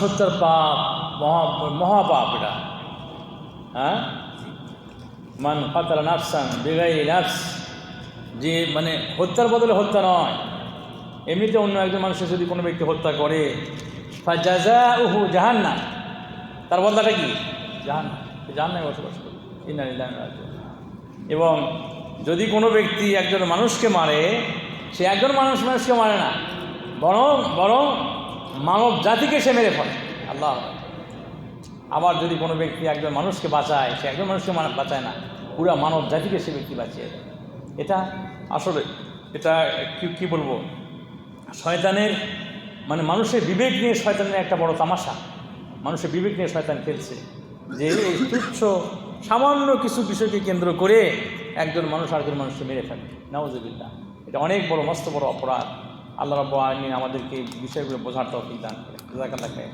সত্তর পাপ, মহা মহাপাপ এটা। হ্যাঁ? মান কাতালা নাফসান বেগাই নাফস। যে মানে হত্যার বদলে হত্যা নয়। এমনিতে অন্য একজন মানুষের যদি কোনো ব্যক্তি হত্যা করে ফাজাজা উহু জাহান্না তার বদলাটা কি? জাহান জাহান্নায় বসবাস করে। এবং যদি কোনো ব্যক্তি একজন মানুষকে মারে, সে একজন মানুষ মানুষকে মারে না। বরং বরং মানব জাতিকে সে মেরে ফেলে। আল্লাহ। আবার যদি কোনো ব্যক্তি একজন মানুষকে বাঁচায়, সে একজন মানুষকে মা- বাঁচায় না, পুরা মানব জাতিকে সে ব্যক্তি বাঁচিয়ে এটা আসলে, এটা কি, কী বলব? শয়তানের মানে মানুষের বিবেক নিয়ে শয়তানের একটা বড় তামাশা। মানুষের বিবেক নিয়ে শয়তান খেলছে। যে এই তুচ্ছ, সামান্য কিছু বিষয়কে কেন্দ্র করে একজন মানুষ আরেকজন মানুষকে মেরে ফেলে। নওয়াজবিল্লা এটা অনেক বড়, মস্ত বড় অপরাধ। আল্লাহ রব্বু আলমিন আমাদেরকে বিষয়গুলো বোঝার তৌফিক দান করে জাকাল্লা খাইর।